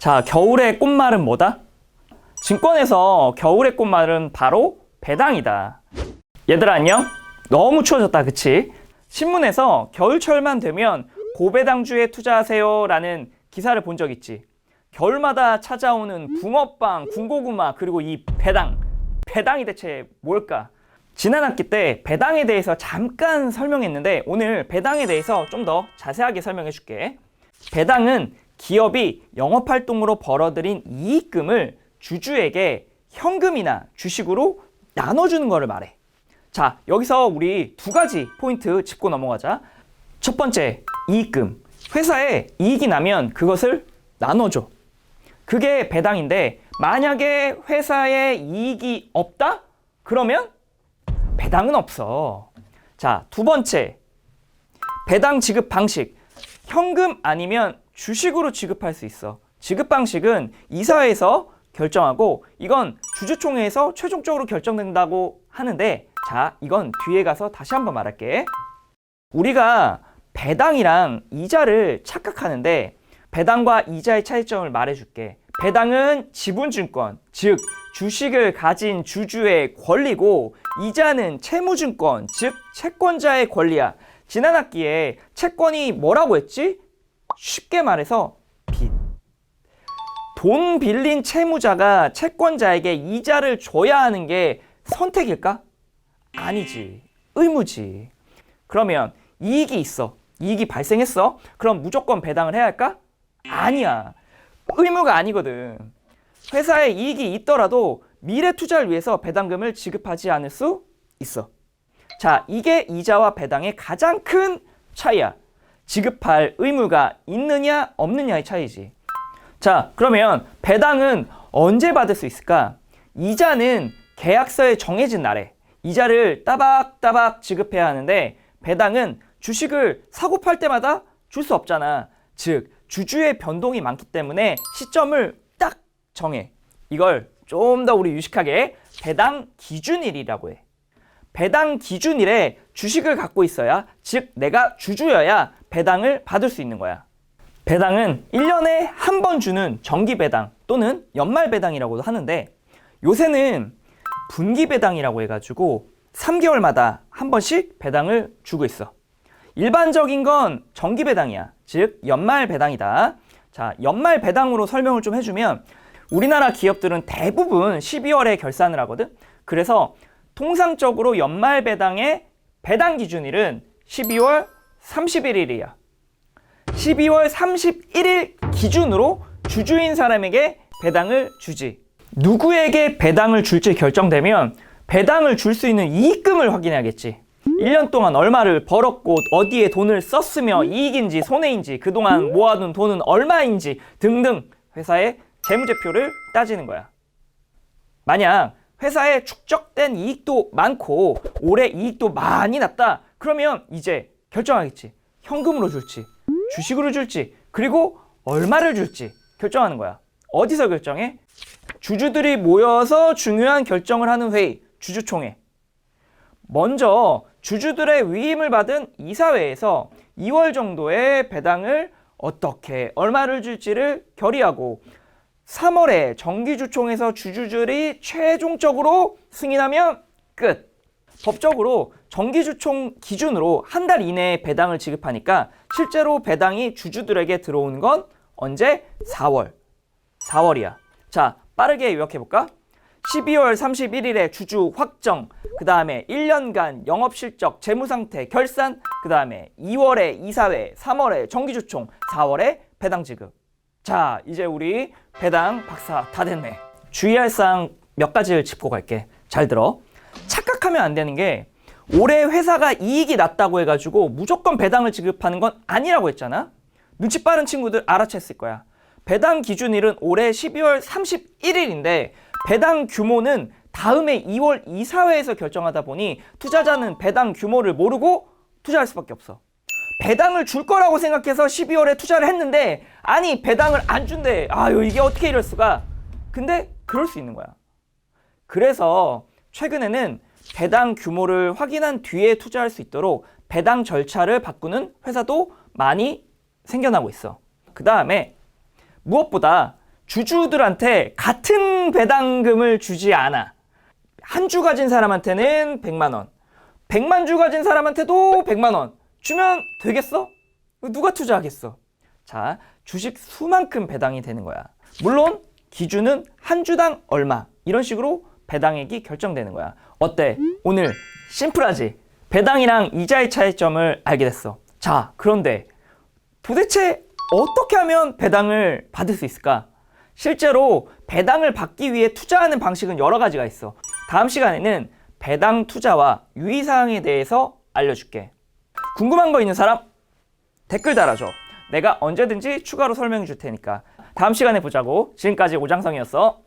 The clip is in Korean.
자, 겨울의 꽃말은 뭐다? 증권에서 겨울의 꽃말은 바로 배당이다. 얘들아 안녕? 너무 추워졌다, 그치? 신문에서 겨울철만 되면 고배당주에 투자하세요 라는 기사를 본 적 있지. 겨울마다 찾아오는 붕어빵, 군고구마, 그리고 이 배당. 배당이 대체 뭘까? 지난 학기 때 배당에 대해서 잠깐 설명했는데 오늘 배당에 대해서 좀 더 자세하게 설명해 줄게. 배당은 기업이 영업 활동으로 벌어들인 이익금을 주주에게 현금이나 주식으로 나눠주는 것을 말해. 자, 여기서 우리 두 가지 포인트 짚고 넘어가자. 첫 번째, 이익금. 회사에 이익이 나면 그것을 나눠줘. 그게 배당인데, 만약에 회사에 이익이 없다? 그러면 배당은 없어. 자, 두 번째. 배당 지급 방식. 현금 아니면 주식으로 지급할 수 있어. 지급 방식은 이사회에서 결정하고 이건 주주총회에서 최종적으로 결정된다고 하는데 자, 이건 뒤에 가서 다시 한번 말할게. 우리가 배당이랑 이자를 착각하는데 배당과 이자의 차이점을 말해줄게. 배당은 지분증권, 즉 주식을 가진 주주의 권리고 이자는 채무증권, 즉 채권자의 권리야. 지난 학기에 채권이 뭐라고 했지? 쉽게 말해서 빚. 돈 빌린 채무자가 채권자에게 이자를 줘야 하는 게 선택일까? 아니지. 의무지. 그러면 이익이 있어. 이익이 발생했어. 그럼 무조건 배당을 해야 할까? 아니야. 의무가 아니거든. 회사에 이익이 있더라도 미래 투자를 위해서 배당금을 지급하지 않을 수 있어. 자, 이게 이자와 배당의 가장 큰 차이야. 지급할 의무가 있느냐 없느냐의 차이지. 자, 그러면 배당은 언제 받을 수 있을까? 이자는 계약서에 정해진 날에 이자를 따박따박 지급해야 하는데 배당은 주식을 사고 팔 때마다 줄 수 없잖아. 즉, 주주의 변동이 많기 때문에 시점을 딱 정해. 이걸 좀 더 우리 유식하게 배당 기준일이라고 해. 배당 기준일에 주식을 갖고 있어야, 즉, 내가 주주여야 배당을 받을 수 있는 거야. 배당은 1년에 한 번 주는 정기 배당 또는 연말 배당이라고도 하는데 요새는 분기 배당이라고 해가지고 3개월마다 한 번씩 배당을 주고 있어. 일반적인 건 정기 배당이야. 즉, 연말 배당이다. 자, 연말 배당으로 설명을 좀 해주면 우리나라 기업들은 대부분 12월에 결산을 하거든. 그래서 통상적으로 연말 배당의 배당 기준일은 12월 31일이야. 12월 31일 기준으로 주주인 사람에게 배당을 주지. 누구에게 배당을 줄지 결정되면 배당을 줄 수 있는 이익금을 확인해야겠지. 1년 동안 얼마를 벌었고 어디에 돈을 썼으며 이익인지 손해인지 그동안 모아둔 돈은 얼마인지 등등 회사의 재무제표를 따지는 거야. 만약 회사에 축적된 이익도 많고 올해 이익도 많이 났다. 그러면 이제 결정하겠지. 현금으로 줄지, 주식으로 줄지, 그리고 얼마를 줄지 결정하는 거야. 어디서 결정해? 주주들이 모여서 중요한 결정을 하는 회의, 주주총회. 먼저 주주들의 위임을 받은 이사회에서 2월 정도의 배당을 어떻게 얼마를 줄지를 결의하고 3월에 정기주총에서 주주들이 최종적으로 승인하면 끝. 법적으로 정기주총 기준으로 한 달 이내에 배당을 지급하니까 실제로 배당이 주주들에게 들어오는 건 언제? 4월. 4월이야. 자, 빠르게 요약해 볼까? 12월 31일에 주주 확정, 그 다음에 1년간 영업실적, 재무상태, 결산, 그 다음에 2월에 이사회, 3월에 정기주총, 4월에 배당 지급. 자, 이제 우리 배당 박사 다 됐네. 주의할 사항 몇 가지를 짚고 갈게. 잘 들어. 착각하면 안 되는 게 올해 회사가 이익이 났다고 해가지고 무조건 배당을 지급하는 건 아니라고 했잖아. 눈치 빠른 친구들 알아챘을 거야. 배당 기준일은 올해 12월 31일인데 배당 규모는 다음해 2월 이사회에서 결정하다 보니 투자자는 배당 규모를 모르고 투자할 수밖에 없어. 배당을 줄 거라고 생각해서 12월에 투자를 했는데 아니 배당을 안 준대. 아유 이게 어떻게 이럴 수가. 근데 그럴 수 있는 거야. 그래서 최근에는 배당 규모를 확인한 뒤에 투자할 수 있도록 배당 절차를 바꾸는 회사도 많이 생겨나고 있어. 그 다음에 무엇보다 주주들한테 같은 배당금을 주지 않아. 한 주 가진 사람한테는 100만 원, 100만 주 가진 사람한테도 100만 원 주면 되겠어? 누가 투자하겠어? 자, 주식 수만큼 배당이 되는 거야. 물론 기준은 한 주당 얼마 이런 식으로 배당액이 결정되는 거야. 어때? 오늘 심플하지? 배당이랑 이자의 차이점을 알게 됐어. 자, 그런데 도대체 어떻게 하면 배당을 받을 수 있을까? 실제로 배당을 받기 위해 투자하는 방식은 여러 가지가 있어. 다음 시간에는 배당 투자와 유의사항에 대해서 알려줄게. 궁금한 거 있는 사람? 댓글 달아줘. 내가 언제든지 추가로 설명해 줄 테니까. 다음 시간에 보자고. 지금까지 오장성이었어.